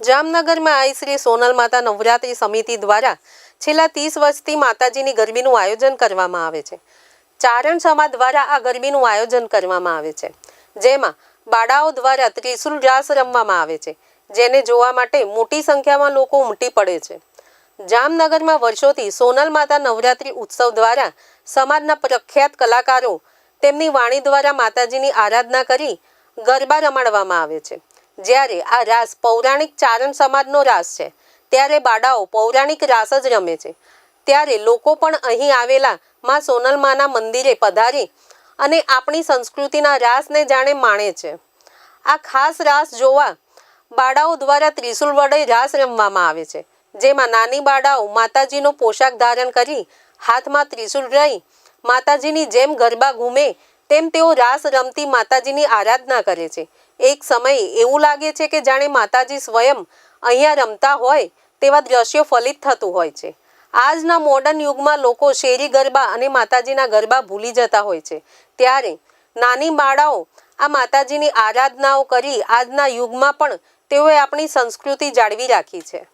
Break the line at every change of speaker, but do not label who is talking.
જામનગરમાં આઈ શ્રી સોનલ માતા નવરાત્રિ સમિતિ દ્વારા છેલ્લા ત્રીસ વર્ષથી માતાજીની ગરબીનું આયોજન કરવામાં આવે છે. ચારણ સમાજ દ્વારા આ ગરબીનું આયોજન કરવામાં આવે છે. જેમાં બાળાઓ દ્વારા ત્રિશુલ રાસ રમવામાં આવે છે, જેને જોવા માટે મોટી સંખ્યામાં લોકો ઉમટી પડે છે. જામનગરમાં વર્ષોથી સોનલ માતા નવરાત્રિ ઉત્સવ દ્વારા સમાજના પ્રખ્યાત કલાકારો તેમની વાણી દ્વારા માતાજીની આરાધના કરી ગરબા રમાડવામાં આવે છે. જ્યારે આ રાસ પૌરાણિક ચારણ સમાજનો રાસ છે, ત્યારે બાળાઓ પૌરાણિક રાસ જ રમે છે. ત્યારે લોકો પણ અહીં આવેલા માં સોનલ માના મંદિરે પધારી અને આપણી સંસ્કૃતિના રાસને જાણે માણે છે. આ ખાસ રાસ જોવા બાળાઓ દ્વારા ત્રિશુલ વડે રાસ રમવામાં આવે છે, જેમાં નાની બાળાઓ માતાજીનો પોશાક ધારણ કરી હાથમાં ત્રિશુલ રહી માતાજીની જેમ ગરબા ઘૂમે તેમ તેઓ રાસ રમતી માતાજીની આરાધના કરે છે. એક સમયે એવું લાગે છે કે જાણે માતાજી સ્વયં અહીંયા રમતા હોય તેવા દ્રશ્યો ફલિત થતું હોય છે. આજના મોડર્ન યુગમાં લોકો શેરી ગરબા અને માતાજીના ગરબા ભૂલી જતા હોય છે. ત્યારે નાની બાળાઓ આ માતાજીની આરાધનાઓ કરી આજના યુગમાં પણ તેઓએ આપણી સંસ્કૃતિ જાળવી રાખી છે.